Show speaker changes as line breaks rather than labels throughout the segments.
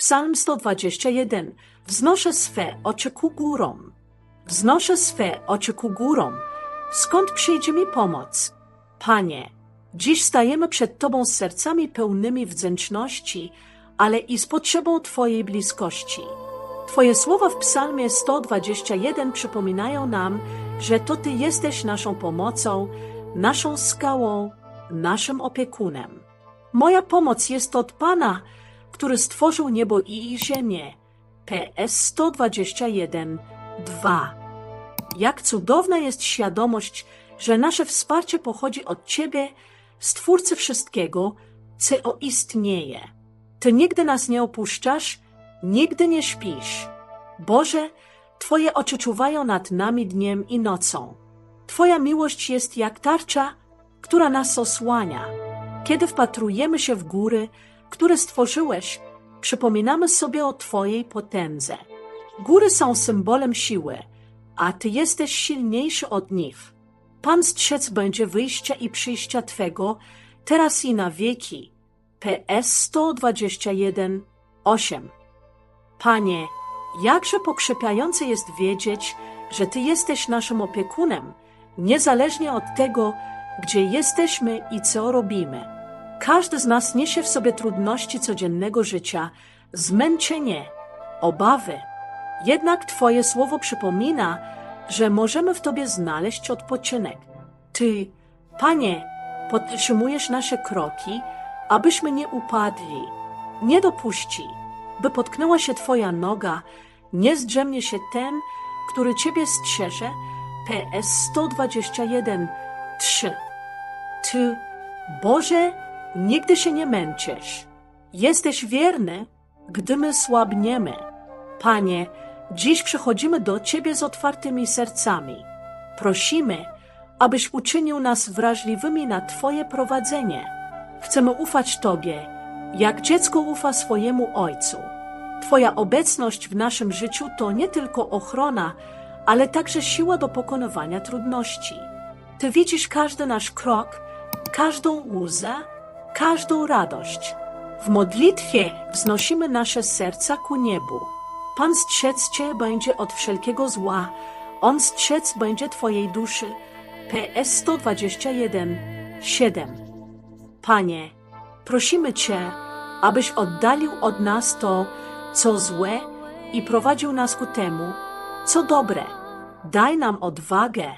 Psalm 121. Wznoszę swe oczy ku górom. Wznoszę swe oczy ku górom. Skąd przyjdzie mi pomoc? Panie, dziś stajemy przed Tobą z sercami pełnymi wdzięczności, ale i z potrzebą Twojej bliskości. Twoje słowa w Psalmie 121 przypominają nam, że to Ty jesteś naszą pomocą, naszą skałą, naszym opiekunem. Moja pomoc jest od Pana, który stworzył niebo i ziemię. PS 121 2 Jak cudowna jest świadomość, że nasze wsparcie pochodzi od Ciebie, Stwórcy wszystkiego, co istnieje. Ty nigdy nas nie opuszczasz, nigdy nie śpisz. Boże, Twoje oczy czuwają nad nami dniem i nocą. Twoja miłość jest jak tarcza, która nas osłania. Kiedy wpatrujemy się w góry, które stworzyłeś, przypominamy sobie o Twojej potędze. Góry są symbolem siły, a Ty jesteś silniejszy od nich. Pan strzec będzie wyjścia i przyjścia Twego, teraz i na wieki. PS 121 8 Panie, jakże pokrzepiające jest wiedzieć, że Ty jesteś naszym opiekunem, niezależnie od tego, gdzie jesteśmy i co robimy. Każdy z nas niesie w sobie trudności codziennego życia, zmęczenie, obawy. Jednak Twoje słowo przypomina, że możemy w Tobie znaleźć odpoczynek. Ty, Panie, podtrzymujesz nasze kroki, abyśmy nie upadli. Nie dopuści, by potknęła się Twoja noga, nie zdrzemnie się ten, który Ciebie strzeże. PS 121 3 Ty, Boże, nigdy się nie męczysz. Jesteś wierny, gdy my słabniemy. Panie, dziś przychodzimy do Ciebie z otwartymi sercami. Prosimy, abyś uczynił nas wrażliwymi na Twoje prowadzenie. Chcemy ufać Tobie, jak dziecko ufa swojemu ojcu. Twoja obecność w naszym życiu to nie tylko ochrona, ale także siła do pokonywania trudności. Ty widzisz każdy nasz krok, każdą łzę, każdą radość. W modlitwie wznosimy nasze serca ku niebu. Pan strzec Cię będzie od wszelkiego zła, On strzec będzie Twojej duszy. PS 121 7 Panie, prosimy Cię, abyś oddalił od nas to, co złe i prowadził nas ku temu, co dobre. Daj nam odwagę,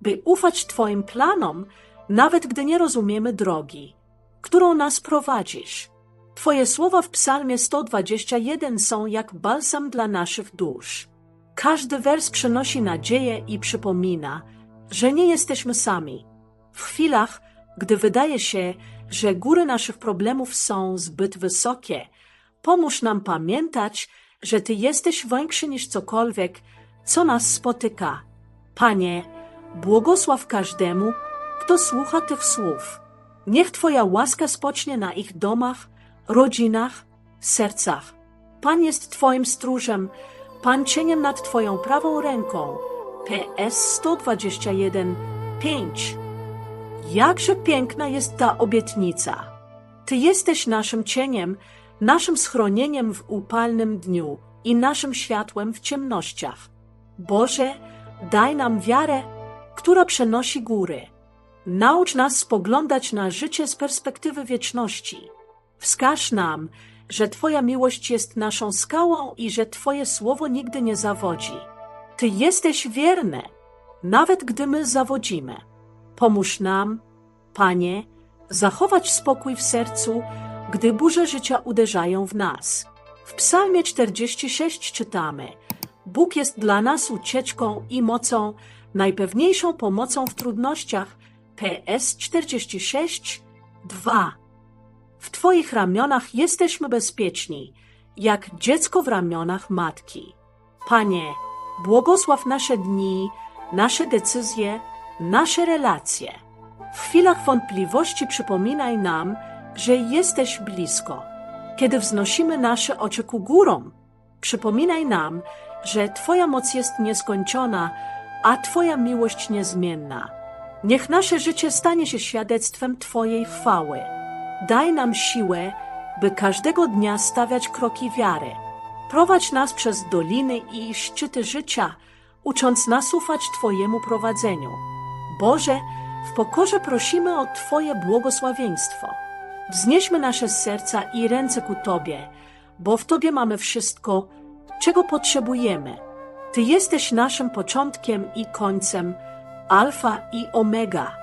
by ufać Twoim planom, nawet gdy nie rozumiemy drogi, którą nas prowadzisz. Twoje słowa w Psalmie 121 są jak balsam dla naszych dusz. Każdy wers przynosi nadzieję i przypomina, że nie jesteśmy sami. W chwilach, gdy wydaje się, że góry naszych problemów są zbyt wysokie, pomóż nam pamiętać, że Ty jesteś większy niż cokolwiek, co nas spotyka. Panie, błogosław każdemu, kto słucha tych słów. Niech Twoja łaska spocznie na ich domach, rodzinach, sercach. Pan jest Twoim stróżem, Pan cieniem nad Twoją prawą ręką. PS 121 5 Jakże piękna jest ta obietnica! Ty jesteś naszym cieniem, naszym schronieniem w upalnym dniu i naszym światłem w ciemnościach. Boże, daj nam wiarę, która przenosi góry. Naucz nas spoglądać na życie z perspektywy wieczności. Wskaż nam, że Twoja miłość jest naszą skałą i że Twoje słowo nigdy nie zawodzi. Ty jesteś wierny, nawet gdy my zawodzimy. Pomóż nam, Panie, zachować spokój w sercu, gdy burze życia uderzają w nas. W Psalmie 46 czytamy: Bóg jest dla nas ucieczką i mocą, najpewniejszą pomocą w trudnościach. PS 46 2 W Twoich ramionach jesteśmy bezpieczni, jak dziecko w ramionach matki. Panie, błogosław nasze dni, nasze decyzje, nasze relacje. W chwilach wątpliwości przypominaj nam, że jesteś blisko. Kiedy wznosimy nasze oczy ku górom, przypominaj nam, że Twoja moc jest nieskończona, a Twoja miłość niezmienna. Niech nasze życie stanie się świadectwem Twojej chwały. Daj nam siłę by każdego dnia stawiać kroki wiary. Prowadź nas przez doliny i szczyty życia, ucząc nas ufać Twojemu prowadzeniu. Boże, w pokorze prosimy o Twoje błogosławieństwo. Wznieśmy nasze serca i ręce ku Tobie, bo w Tobie mamy wszystko, czego potrzebujemy. Ty jesteś naszym początkiem i końcem, alfa i omega.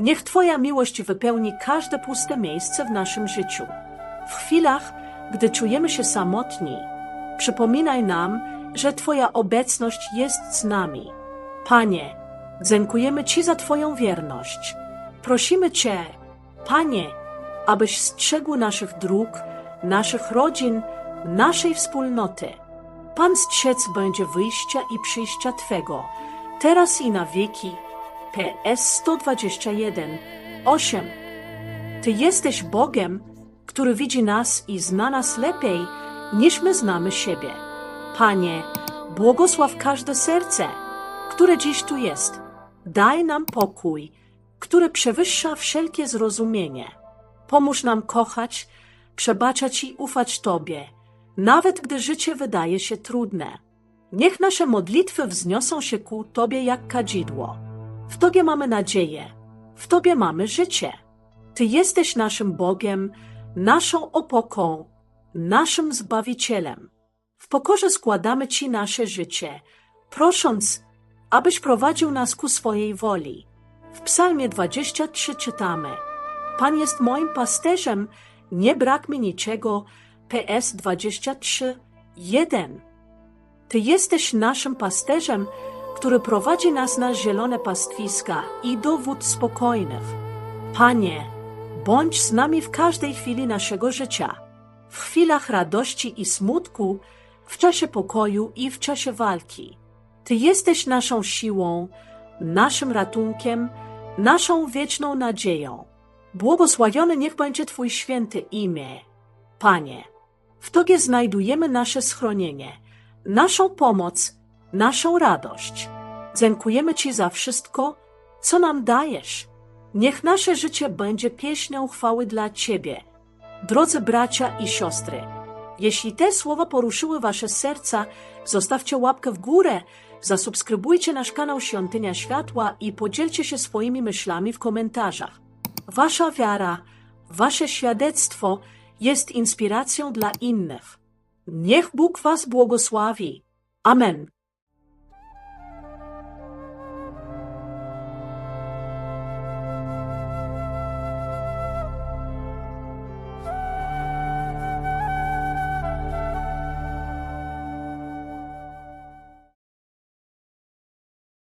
Niech Twoja miłość wypełni każde puste miejsce w naszym życiu. W chwilach, gdy czujemy się samotni, przypominaj nam, że Twoja obecność jest z nami. Panie, dziękujemy Ci za Twoją wierność. Prosimy Cię, Panie, abyś strzegł naszych dróg, naszych rodzin, naszej wspólnoty. Pan strzec będzie wyjścia i przyjścia Twego, teraz i na wieki. PS 121 8 Ty jesteś Bogiem, który widzi nas i zna nas lepiej, niż my znamy siebie. Panie, błogosław każde serce, które dziś tu jest. Daj nam pokój, który przewyższa wszelkie zrozumienie. Pomóż nam kochać, przebaczać i ufać Tobie, nawet gdy życie wydaje się trudne. Niech nasze modlitwy wzniosą się ku Tobie jak kadzidło. W Tobie mamy nadzieję, w Tobie mamy życie. Ty jesteś naszym Bogiem, naszą opoką, naszym Zbawicielem. W pokorze składamy Ci nasze życie, prosząc, abyś prowadził nas ku swojej woli. W Psalmie 23 czytamy: Pan jest moim pasterzem, nie brak mi niczego. PS 23 1 Ty jesteś naszym pasterzem, który prowadzi nas na zielone pastwiska i dowód spokojnych. Panie, bądź z nami w każdej chwili naszego życia, w chwilach radości i smutku, w czasie pokoju i w czasie walki. Ty jesteś naszą siłą, naszym ratunkiem, naszą wieczną nadzieją. Błogosławiony niech będzie Twój święty imię. Panie, w Tobie znajdujemy nasze schronienie, naszą pomoc, naszą radość. Dziękujemy Ci za wszystko, co nam dajesz. Niech nasze życie będzie pieśnią chwały dla Ciebie. Drodzy bracia i siostry, jeśli te słowa poruszyły Wasze serca, zostawcie łapkę w górę, zasubskrybujcie nasz kanał Świątynia Światła i podzielcie się swoimi myślami w komentarzach. Wasza wiara, Wasze świadectwo jest inspiracją dla innych. Niech Bóg Was błogosławi. Amen.